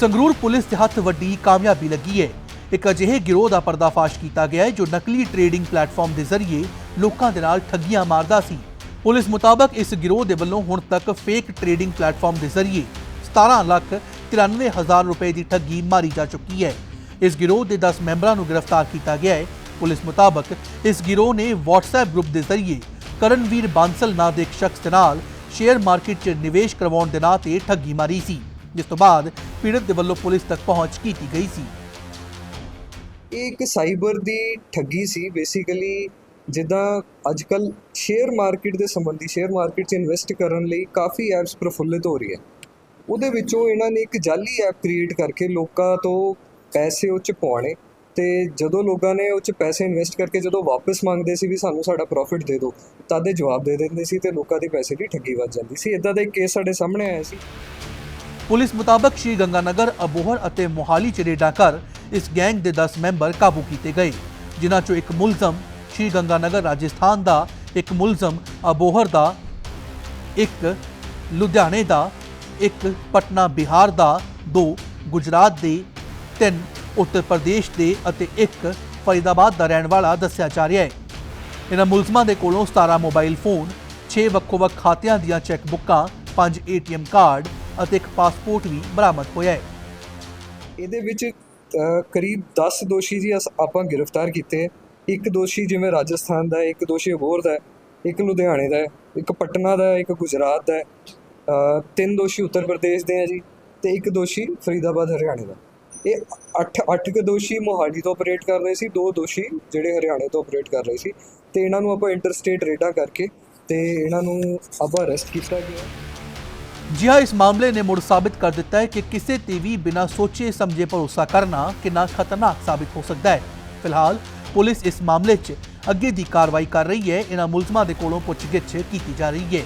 Sangrur police ਦੇ ਹੱਥ ਵੱਡੀ ਕਾਮਯਾਬੀ ਲੱਗੀ ਹੈ। ਇੱਕ ਅਜਿਹੇ ਗਿਰੋਹ ਦਾ ਪਰਦਾਫਾਸ਼ ਕੀਤਾ ਗਿਆ ਹੈ, ਜੋ ਨਕਲੀ ਟ੍ਰੇਡਿੰਗ ਪਲੇਟਫਾਰਮ ਦੇ ਜ਼ਰੀਏ ਲੋਕਾਂ ਦੇ ਨਾਲ ਠੱਗੀਆਂ ਮਾਰਦਾ ਸੀ। ਪੁਲਿਸ ਮੁਤਾਬਕ ਇਸ ਗਿਰੋਹ ਦੇ ਵੱਲੋਂ ਹੁਣ ਤੱਕ ਫੇਕ ਟ੍ਰੇਡਿੰਗ ਪਲੇਟਫਾਰਮ ਦੇ ਜ਼ਰੀਏ 17 ਲੱਖ 93 ਹਜ਼ਾਰ ਰੁਪਏ ਦੀ ਠੱਗੀ ਮਾਰੀ ਜਾ ਚੁੱਕੀ ਹੈ। ਇਸ ਗਿਰੋਹ ਦੇ 10 ਮੈਂਬਰਾਂ ਨੂੰ ਗ੍ਰਿਫਤਾਰ ਕੀਤਾ ਗਿਆ ਹੈ। ਪੁਲਿਸ ਮੁਤਾਬਕ ਇਸ ਗਿਰੋਹ ਨੇ WhatsApp ਗਰੁੱਪ ਦੇ ਜ਼ਰੀਏ ਕਰਨਵੀਰ ਬਾਂਸਲ ਨਾਂ ਦੇ ਇੱਕ ਸ਼ਖਸ ਦੇ ਨਾਲ ਸ਼ੇਅਰ ਮਾਰਕੀਟ 'ਚ ਨਿਵੇਸ਼ ਕਰਵਾਉਣ ਦੇ ਨਾਂ ਤੇ ਠੱਗੀ ਮਾਰੀ ਸੀ। ਜਿਸ ਤੋਂ ਬਾਅਦ ਪੀੜਤ ਦੇ ਵੱਲੋਂ ਪੁਲਿਸ ਤੱਕ ਪਹੁੰਚ ਕੀਤੀ ਗਈ ਸੀ। ਇਹ ਇੱਕ ਸਾਈਬਰ ਦੀ ਠੱਗੀ ਸੀ। ਬੇਸਿਕਲੀ ਜਿੱਦਾਂ ਅੱਜਕੱਲ ਸ਼ੇਅਰ ਮਾਰਕੀਟ ਦੇ ਸੰਬੰਧੀ ਸ਼ੇਅਰ ਮਾਰਕੀਟ 'ਚ ਇਨਵੈਸਟ ਕਰਨ ਲਈ ਕਾਫੀ ਐਪਸ ਪ੍ਰਫੁੱਲਿਤ ਹੋ ਰਹੀ ਹੈ। ਉਹਦੇ ਵਿੱਚੋਂ ਇਹਨਾਂ ਨੇ ਇੱਕ ਜਾਲੀ ਐਪ ਕ੍ਰੀਏਟ ਕਰਕੇ ਲੋਕਾਂ ਤੋਂ ਪੈਸੇ ਉਹ 'ਚ ਪਾਉਣੇ ਤੇ ਜਦੋਂ ਲੋਕਾਂ ਨੇ ਉਹ 'ਚ ਪੈਸੇ ਇਨਵੈਸਟ ਕਰਕੇ ਜਦੋਂ ਵਾਪਸ ਮੰਗਦੇ ਸੀ ਵੀ ਸਾਨੂੰ ਸਾਡਾ ਪ੍ਰੋਫਿਟ ਦੇ ਦਿਓ, ਤਦ ਦੇ ਜਵਾਬ ਦੇ ਦਿੰਦੇ ਸੀ ਤੇ ਲੋਕਾਂ ਦੇ ਪੈਸੇ ਦੀ ਠੱਗੀ ਵੱਜ ਜਾਂਦੀ ਸੀ। ਇਦਾਂ ਦਾ ਇੱਕ ਕੇਸ ਸਾਡੇ ਸਾਹਮਣੇ ਆਇਆ ਸੀ। ਪੁਲਿਸ ਮੁਤਾਬਕ ਸ਼੍ਰੀ ਗੰਗਾਨਗਰ, ਅਬੋਹਰ ਅਤੇ ਮੋਹਾਲੀ ਚ ਰੇਡਾਂ ਕਰ ਇਸ ਗੈਂਗ ਦੇ 10 ਮੈਂਬਰ ਕਾਬੂ ਕੀਤੇ ਗਏ, ਜਿਨ੍ਹਾਂ ਚੋਂ ਇੱਕ ਮੁਲਜ਼ਮ ਸ਼੍ਰੀ ਗੰਗਾਨਗਰ ਰਾਜਸਥਾਨ ਦਾ, ਇੱਕ ਮੁਲਜ਼ਮ ਅਬੋਹਰ ਦਾ, ਇੱਕ ਲੁਧਿਆਣੇ ਦਾ, ਇੱਕ ਪਟਨਾ ਬਿਹਾਰ ਦਾ, ਦੋ ਗੁਜਰਾਤ ਦੇ, ਤਿੰਨ ਉੱਤਰ ਪ੍ਰਦੇਸ਼ ਦੇ ਅਤੇ ਇੱਕ ਫਰੀਦਾਬਾਦ ਦਾ ਰਹਿਣ ਵਾਲਾ ਦੱਸਿਆ ਜਾ ਰਿਹਾ ਹੈ। ਇਹਨਾਂ ਮੁਲਜ਼ਮਾਂ ਦੇ ਕੋਲੋਂ 17 ਮੋਬਾਈਲ ਫੋਨ 6 ਵੱਖੋ-ਵੱਖ ਖਾਤਿਆਂ ਦੀਆਂ ਚੈੱਕ ਬੁੱਕਾਂ 5 ਏਟੀਐਮ ਕਾਰਡ ਅਤੇ ਇੱਕ ਪਾਸਪੋਰਟ ਵੀ ਬਰਾਮਦ ਹੋਇਆ ਹੈ। ਇਹਦੇ ਵਿੱਚ ਅ, ਕਰੀਬ 10 ਦੋਸ਼ੀ ਜੀ ਅਸ- ਆਪਾਂ ਗ੍ਰਿਫਤਾਰ ਕੀਤੇ ਹੈ। ਇੱਕ ਦੋਸ਼ੀ ਜਿਵੇਂ ਰਾਜਸਥਾਨ ਦਾ ਹੈ ਇੱਕ ਦੋਸ਼ੀ ਅਬੋਹਰ ਦਾ ਹੈ ਇੱਕ ਲੁਧਿਆਣੇ ਦਾ ਹੈ ਇੱਕ ਪਟਨਾ ਦਾ ਹੈ ਇੱਕ ਗੁਜਰਾਤ ਦਾ ਹੈ। ਅ, ਤਿੰਨ ਦੋਸ਼ੀ ਉੱਤਰ ਪ੍ਰਦੇਸ਼ ਦੇ ਹੈ ਜੀ ਤੇ ਇੱਕ ਦੋਸ਼ੀ ਫਰੀਦਾਬਾਦ ਹਰਿਆਣੇ ਦਾ। ਇਹ 8 8 ਕੁ ਦੋਸ਼ੀ ਮੋਹਾਲੀ ਤੋਂ ਆਪਰੇਟ ਕਰ ਰਹੇ ਸੀ ਦੋ ਦੋਸ਼ੀ ਜਿਹੜੇ ਹਰਿਆਣੇ ਤੋਂ ਆਪਰੇਟ ਕਰ ਰਹੇ ਸੀ। ਤੇ ਇਹਨਾਂ ਨੂੰ ਆਪਾਂ ਇੰਟਰਸਟੇਟ ਰੇਡਾਂ ਕਰਕੇ ਤੇ ਇਹਨਾਂ ਨੂੰ ਆਪਾਂ ਅਰੈਸਟ ਕੀਤਾ ਗਿਆ ਜੀ ਹਾਂ ਇਸ ਮਾਮਲੇ ਨੇ ਮੁੜ ਸਾਬਿਤ ਕਰ ਦਿੱਤਾ ਹੈ ਕਿ ਕਿਸੇ ਤੇ ਵੀ ਬਿਨਾਂ ਸੋਚੇ ਸਮਝੇ ਭਰੋਸਾ ਕਰਨਾ ਕਿੰਨਾ ਖਤਰਨਾਕ ਸਾਬਿਤ ਹੋ ਸਕਦਾ ਹੈ ਫਿਲਹਾਲ ਪੁਲਿਸ ਇਸ ਮਾਮਲੇ 'ਚ ਅੱਗੇ ਦੀ ਕਾਰਵਾਈ ਕਰ ਰਹੀ ਹੈ ਇਹਨਾਂ ਮੁਲਜ਼ਮਾਂ ਦੇ ਕੋਲੋਂ ਪੁੱਛਗਿੱਛ ਕੀਤੀ ਜਾ ਰਹੀ ਹੈ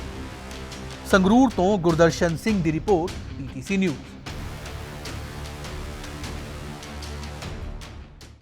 ਸੰਗਰੂਰ ਤੋਂ ਗੁਰਦਰਸ਼ਨ ਸਿੰਘ ਦੀ ਰਿਪੋਰਟ ਪੀਟੀਸੀ ਨਿਊਜ਼